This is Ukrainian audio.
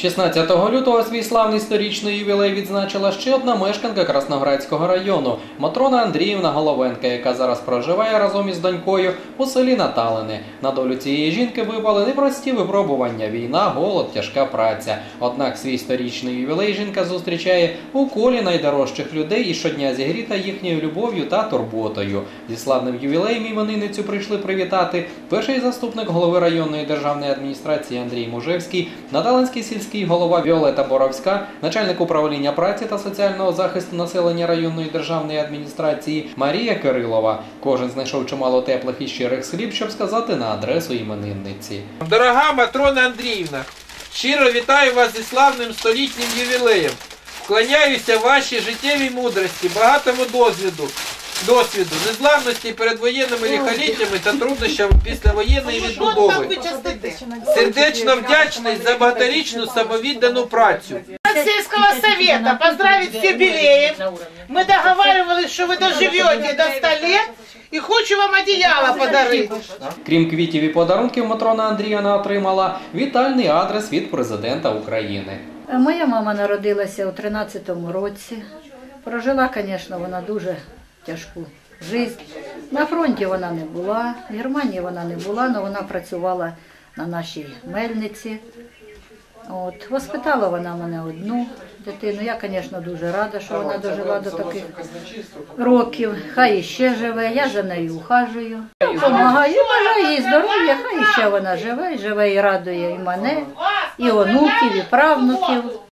16 лютого свій славний сторічний ювілей відзначила ще одна мешканка Красноградського району Матрона Андріївна Головенка, яка зараз проживає разом із донькою у селі Наталини. На долю цієї жінки випали непрості випробування: війна, голод, тяжка праця. Однак свій сторічний ювілей жінка зустрічає у колі найдорожчих людей і щодня зігріта їхньою любов'ю та турботою. Зі славним ювілеєм іменинницю прийшли привітати перший заступник голови районної державної адміністрації Андрій Мужевський, Наталинський сільський голова Віолета Боровська, начальник управління праці та соціального захисту населення районної державної адміністрації Марія Кирилова. Кожен знайшов чимало теплих і щирих слів, щоб сказати на адресу іменинниці. Дорога Матрона Андріївна, щиро вітаю вас зі славним столітнім ювілеєм. Вклоняюся вашій життєвій мудрості, багатому досвіду, досвіду, незламності перед воєнними ліхоліттями та труднощами післявоєнної відбудови. Сердечно вдячний за багаторічну самовіддану працю. Сельского совета поздравить с юбилеем. Мы договаривались, что вы доживете до 100 лет. И хочу вам одеяло подарить. Крім квітів і подарунків, Матрона Андріяна отримала вітальний адрес від президента України. Моя мама народилася у 13-му році. Прожила, звісно, вона дуже тяжку життя. На фронті вона не була, в Германії вона не була, але вона працювала на нашій мельниці. От, воспитала вона мене одну дитину. Я, звісно, дуже рада, що вона дожила до таких років. Хай іще живе, я за нею ухажую. Помагаю, бажаю їй здоров'я, хай іще вона живе, живе і радує і мене, і онуків, і правнуків.